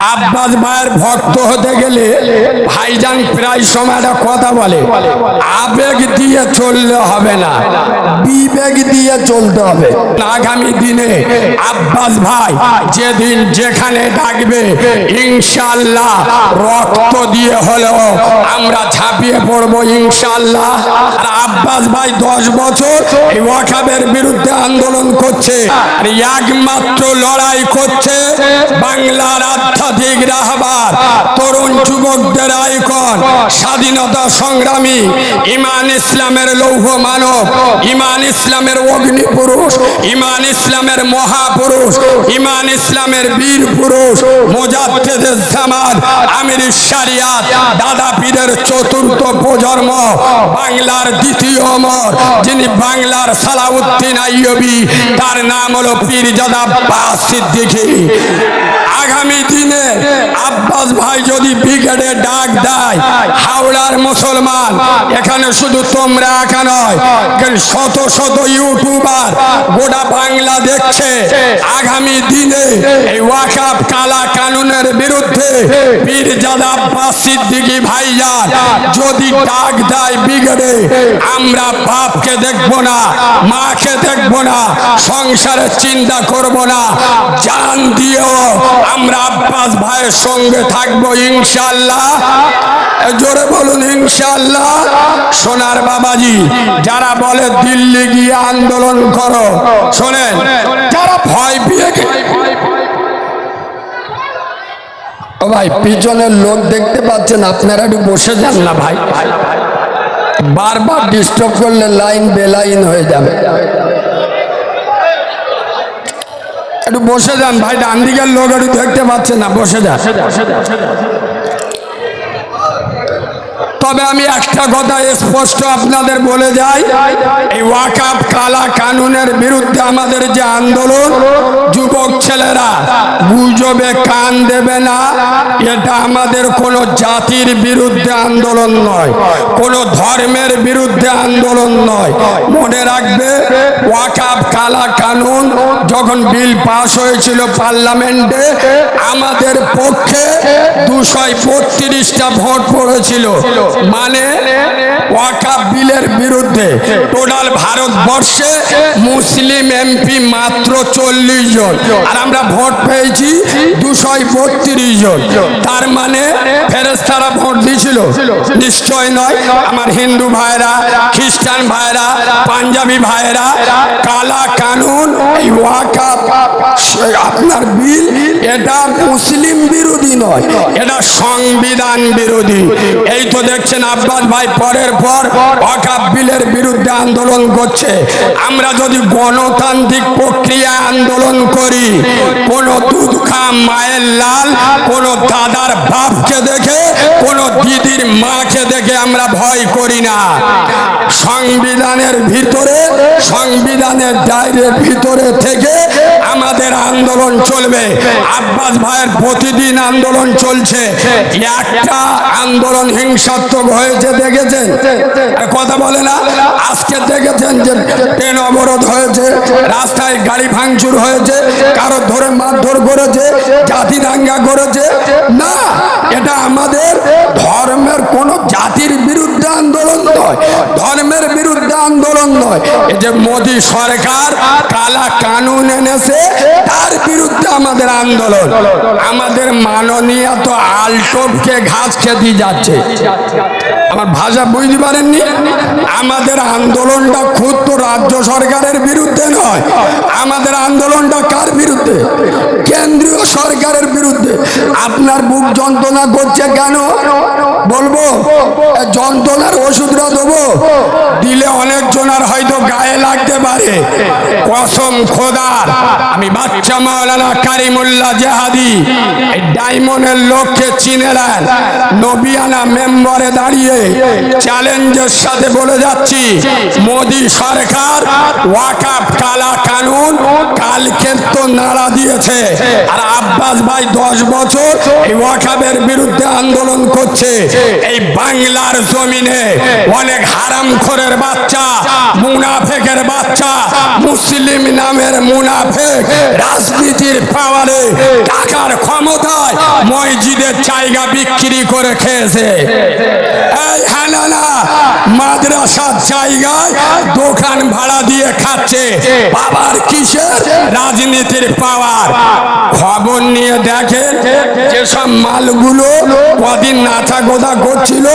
আব্বাস ভাইয়ের ভক্ত হতে গেলে ভাইজান প্রায় সময় একটা কথা বলে, আবেগ দিয়ে চললে হবে না, বিবেক দিয়ে চলতে হবে। আগামী দিনে আব্বাস ভাই যেদিন যেখানে ডাকবে ইনশাল্লাহ রক্ত দিয়ে হলেও আমরা ঝাঁপিয়ে পড়ব ইনশাল্লাহ আর আব্বাস ভাই দশ বছর ওয়াকাবের বিরুদ্ধে আন্দোলন করছে, আর একমাত্র লড়াই করছে বাংলার আধ্যাত্মিক রাহবার। তরুণ যুবকদের আইকন স্বাধীনতা সংগ্রামী, ইমান ইসলামের লৌহ মানব, ইমান ইসলামের অগ্নি পুরুষ, ইমান ইসলামের মহাপুরুষ, ইমান ইসলামের বীর পুরুষ মোজাদ্দেদের জামাত, আমির শারিয়াত, দাদা পীরের চতুর্থ প্রজন্ম, বাংলার দ্বিতীয় অমর, যিনি বাংলার সালাউদ্দিন আইয়বি, তার নাম হলো পীরজাদা আব্বাস সিদ্দিকী। আগামী দিনে আব্বাস ভাই যদি ব্রিগেডে ডাক দেয়, হাওড়ার মুসলমান, এখানে শুধু তোমরা একা নয় শত শত ইউটিউবার গোটা বাংলা দেখছে। আগামী দিনে এই ওয়াকাপ কালা কানুনের বিরুদ্ধে পীরজাদা আব্বাস সিদ্দিকী ভাইজান যদি ডাক দেয় ব্রিগেডে, আমরা বাপকে দেখব না, মাকে দেখব না, সংসারের চিন্তা করব না। জান দিয়েও আমরা আব্বাস ভাইয়ের সঙ্গে থাকব ইনশাল্লাহ জোরে বলুন ইনশাল্লাহ সোনার বাবাজি, যারা বলে দিল্লি গিয়ে আন্দোলন করো, শোনেন, যারা ভয় পেয়ে ও ভাই, পিছনের লোক দেখতে পাচ্ছেন, আপনারা একটু বসে যান না ভাই। বারবার ডিস্টার্ব করলে লাইন বেলাইন হয়ে যাবে। একটু বসে যান। ভাই ডান দিকের লোক একটু দেখতে পাচ্ছে না। বসে যান। তবে আমি একটা কথা স্পষ্ট আপনাদের বলে যাই। এই ওয়াকাপ কালা কানুনের বিরুদ্ধে আমাদের যে আন্দোলন, যুবক ছেলেরা গুজবে, কান দেবে না, এটা আমাদের কোনো জাতির বিরুদ্ধে আন্দোলন নয়, কোনো ধর্মের বিরুদ্ধে আন্দোলন নয়। মনে রাখবে ওয়াকাপ কালা কানুন যখন বিল পাস হয়েছিল পার্লামেন্টে, আমাদের পক্ষে দুশো বত্রিশটা ভোট পড়েছিল। মানে ওয়াকাপ বিলের বিরুদ্ধে টোটাল ভারতবর্ষে মুসলিম এমপি মাত্র চল্লিশ জন। আর আমরা ভোট পেয়েছি দুশো বত্রিশ জন। তার মানে ফেরেস্তারা ভোট দিয়েছিল। নিশ্চয় নয়। আমার হিন্দু ভাইরা, খ্রিস্টান ভাইরা, পাঞ্জাবি ভাইরা, কালা কানুন সে- আপনার বিল, এটা মুসলিম বিরোধী নয়, এটা সংবিধান বিরোধী। এই তো দেখছেন আব্বাস ভাই পরের পর ওয়াকাপ বিলের বিরুদ্ধে আন্দোলন করছে। আমরা যদি গণতান্ত্রিক প্রক্রিয়া আন্দোলন করি, কোন দুধ খা মায়ের লাল, কোন দাদার বাপকে দেখে, কোন দিদির মাকে দেখে আমরা ভয় করি না। সংবিধানের ভিতরে, সংবিধানের দায়ের ভিতরে থেকে আমাদের আন্দোলন চলবে। আব্বাস ভাইয়ের প্রতিদিন আন্দোলন চলছে। একটা আন্দোলন হিংসাত্মক হয়েছে, দেখেছেন? কথা বলে না? আজকে দেখেছেন যে ট্রেন অবরোধ হয়েছে, রাস্তায় গাড়ি ভাঙচুর হয়েছে, কারও ধরে মারধর করেছে, জাতি দাঙ্গা করেছে। না, এটা আমাদের ধর্মের কোন জাতির বিরুদ্ধে আন্দোলন নয়। ধর্মের আন্দোলন নয়। এই যে মোদী সরকার কালা কানুন এনেছে, তার বিরুদ্ধে আমাদের আন্দোলন। আমাদের মাননীয় তো আলটোপকে ঘাস খেতে যাচ্ছে। আমার ভাষা বুঝতে পারেননি? আমাদের আন্দোলনটা তো রাজ্য সরকারের বিরুদ্ধে নয়। আমাদের আন্দোলনটা কার বিরুদ্ধে? কেন্দ্রীয় সরকারের বিরুদ্ধে। আপনার বুক যন্ত্রণা করছে কেন? বলব যন্ত্রণার ওষুধটা দেবো। দিলে অনেক জনার হয়তো গায়ে লাগতে পারে। কসম খোদার। আমি বাচ্চা মাওলানা কারিমুল্লাহ জাহাদি। এই ডায়মন্ডের লোককে চিনে নেন নবিয়ানা মেম্বারে দাঁড়িয়ে চ্যালেঞ্জের সাথে বলে যাচ্ছি, মোদি সরকার ওয়াকাপ কালা কানুন কালকে তো নাড়া দিয়েছে। আর আব্বাস ভাই দশ বছর এই ওয়াকাবের বিরুদ্ধে আন্দোলন করছে। এই বাংলার জমিনে অনেক হারাম খোরের বাচ্চা মুনাফেকের বাচ্চা। মুসলিম নামের মুনাফেক। রাজনীতির পাওয়ারে টাকার ক্ষমতায় মসজিদের জায়গা বিক্রি করে খেয়েছে। এই হানানা মাদ্রাসার জায়গায় দোকান ভাড়া দিয়ে খাচ্ছে। বাবার কিসের? রাজনীতির পাওয়ার। খবর নিয়ে দেখেন যেসব মালগুলো কদিন নাচা গোদা করছিল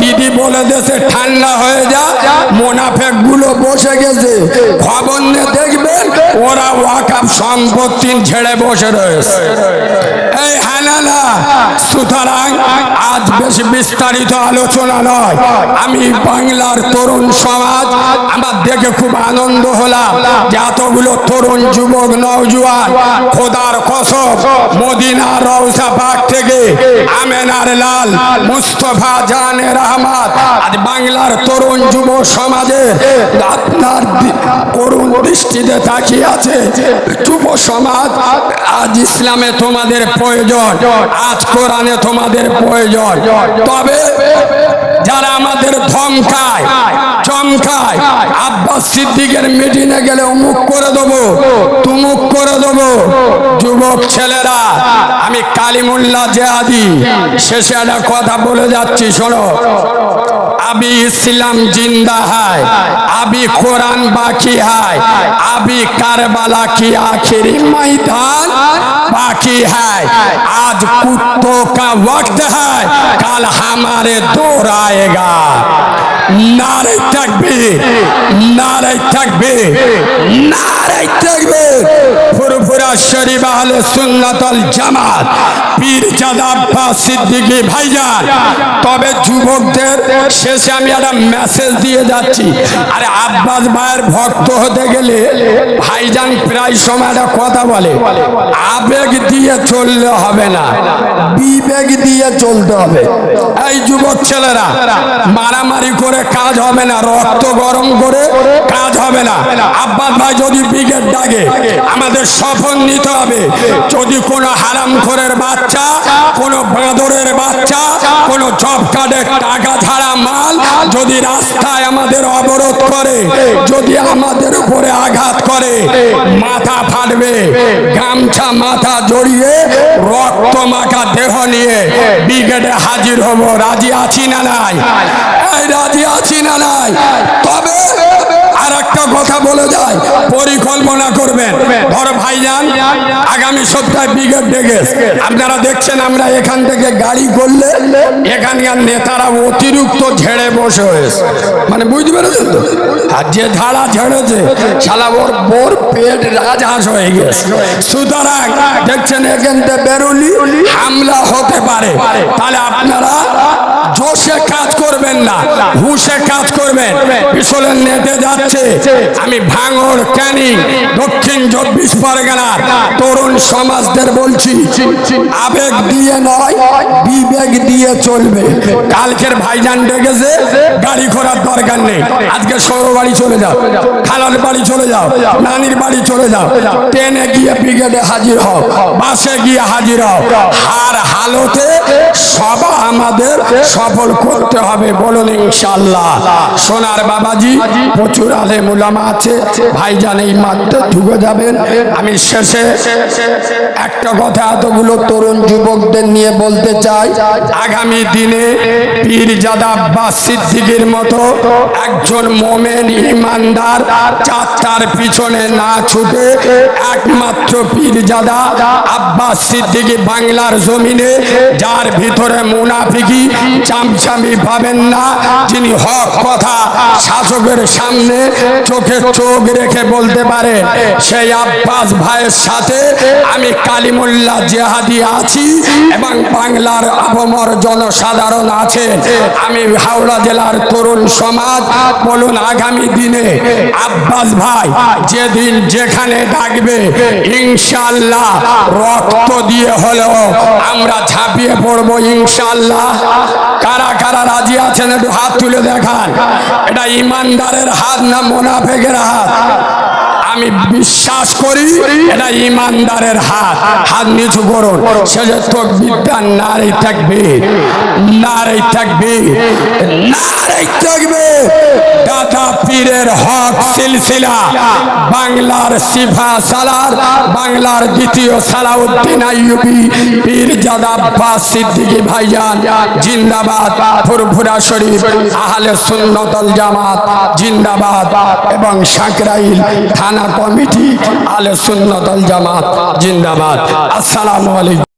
দিদি বলে দেশে ঠান্ডা হয়ে যা মোনাফেক গুলো বসে গেছে। খবর নিয়ে দেখবেন ওরা ওয়াকাপ সম্পত্তি ছেড়ে বসে রয়েছে। এই সুতরাং আজ বেশি বিস্তারিত আলোচনা নয়। আমি বাংলার তরুণ সমাজ, আমার দেখে খুব আনন্দ হলাম যে এতগুলো তরুণ যুবক, নওজুয়ান, খোদার কসব মদিনা রওসা পাক থেকে আমেনার লাল, মুস্তফা জানের আহমদ আজ বাংলার তরুণ যুব সমাজের আপনার করুণ দৃষ্টিতে তাকিয়ে আছে। যুব সমাজ, আজ ইসলামে তোমাদের প্রয়োজন। আজ কোরআনে তোমাদের প্রয়োজন। তবে যারা আমাদের ধমকায়, চমকায়, আব্বাস সিদ্দিকের মিটিনে গেলে অমুক করে দেবো, তুমুক করে দেবো। যুবক ছেলেরা, আমি কালিমুল্লাহ জেহাদি, শেষে একটা কথা বলে যাচ্ছি, শোনো। আবি ইসলাম জিন্দা হায়, আবি কোরআন বাকি হায়, আবি কারবালা কি আখেরি ময়দান বাকি হায়। আজ কুত্তো কা ওয়াক্ত হায়, কাল হামারে দৌর আয়েগা নারে থাকবে নারে থাকবে নারে থাকবে ফুরফুরা শরীফ আহলে সুন্নাত আল জামাত পীর জাদা আব্বাস সিদ্দিকী ভাইজান, তবে যুবকদের সে শেষে আমি একটা মেসেজ দিয়ে যাচ্ছি। আরে আব্বাস ভাইয়ের ভক্ত হতে গেলে ভাইজান প্রায় সময় একটা কথা বলে, আবেগ দিয়ে চললে হবে না বিবেগ দিয়ে চলতে হবে। এই যুবক ছেলেরা মারামারি করে কাজ হবে না, রক্ত গরম করে কাজ হবে না। আব্বাস ভাই যদি ব্রিগেড ডাকে, আমাদের শপথ নিতে হবে। যদি কোনো হারাম খোরের বাচ্চা, কোনো বাঁদরের বাচ্চা, কোনো জব কার্ডের টাকা ছাড়া মাল যদি রাস্তায় আমাদের অবরোধ করে, যদি আমাদের উপরে আঘাত করে মাথা ফাটবে। গামছা মাথা জড়িয়ে রক্ত মাখা দেহ নিয়ে ব্রিগেডে হাজির হব। রাজি আছি না নাই? রাজি আছি না নাই? তবে আর একটা কথা বলে যায়, পরিকল্পনা করবেন। ধর ভাইজান, আগামী সপ্তাহে ব্রিগেড ডেকে, আপনারা দেখছেন আমরা এখান থেকে গাড়ি করলে এখানকার নেতারা অতিরিক্ত ঝেড়ে বসে হয়েছে। মানে বুঝতে পেরেছেন তো? আর যে ঝাড়া ঝেড়েছে, শালা ওর বোর পেট রাজহাঁস হয়ে গেছে। সুতরাং দেখছেন এখান থেকে বেরোলি, হামলা হতে পারে। তাহলে আপনারা না। হুশে কাজ করবেন। পিছলের নেটে যাচ্ছে। আমি ভাঙর ক্যানিং দক্ষিণ চব্বিশ পরগনার তরুণ সমাজদের বলছি আবেগ দিয়ে নয় বিবেক দিয়ে চলবে। কালকের ভাইজান ডেকেছে গাড়ি করার দরকার নেই। আজকে সৌর বাড়ি চলে যাও খালার বাড়ি চলে যাও নানির বাড়ি চলে যাও। ট্রেনে গিয়ে ব্রিগেডে হাজির হও বাসে গিয়ে হাজির হও। আর হালতে সভা আমাদের সফল করতে হবে বলুন ইনশাল্লাহ সোনার বাবাজি প্রচুর আলে মুলামা আছে। ভাইজান এই মাত্র ঢুকে যাবেন। আমি শেষে একটা কথা এতগুলো তরুণ যুবকদের নিয়ে বলতে চাই। আগামী দিনে পীর জাদা বা সিদ্দিকির মতো একজন মোমেন ইমানদার চারটার পিছনে না ছুটে একমাত্র পীর জাদা আব্বাস সিদ্দিকি বাংলার জমিনে যার ভিতরে মুনাফিকি চামচামি পাবেন না। যিনি হক কথা শাসকের সামনে চোখে চোখ রেখে বলতে পারেন সেই আব্বাস ভাইয়ের সাথে আমি জেহাদি আছি এবং বাংলার আবমর জনসাধারণ আছেন আমি হাওড়া জেলার তরুণ সমাজ, বলুন আগামী দিনে আব্বাস ভাই যেদিন যেখানে ডাকবে ইনশাল্লাহ রক্ত দিয়ে হলেও আমরা ঝাঁপিয়ে পড়ব ইনশাল্লাহ কারা কারা রাজি আছেন একটু হাত তুলে দেখান। এটা ইমানদারের হাত না মোনাফেকের হাত। আমি বিশ্বাস করি এটা ইমানদারের হাত। হাত নিচু করুন। সে যে তোক বিদ্যার নারী থাকবে নারী থাকবে নারী থাকবে দাদা পীরের হক সিলসিলা। বাংলার সিফা সালার বাংলার দ্বিতীয় সালাউদ্দিন আইয়ুবি পীর জাদা আব্বাস সিদ্দিকী ভাইজান জিন্দাবাদ ফুরফুরা শরীফ আহলে সুন্নতল জামাত জিন্দাবাদ এবং সাকরাইল থানা কমিটি আলে সুন্নতল জামাত জিন্দাবাদ। আসসালামু আলাইকুম।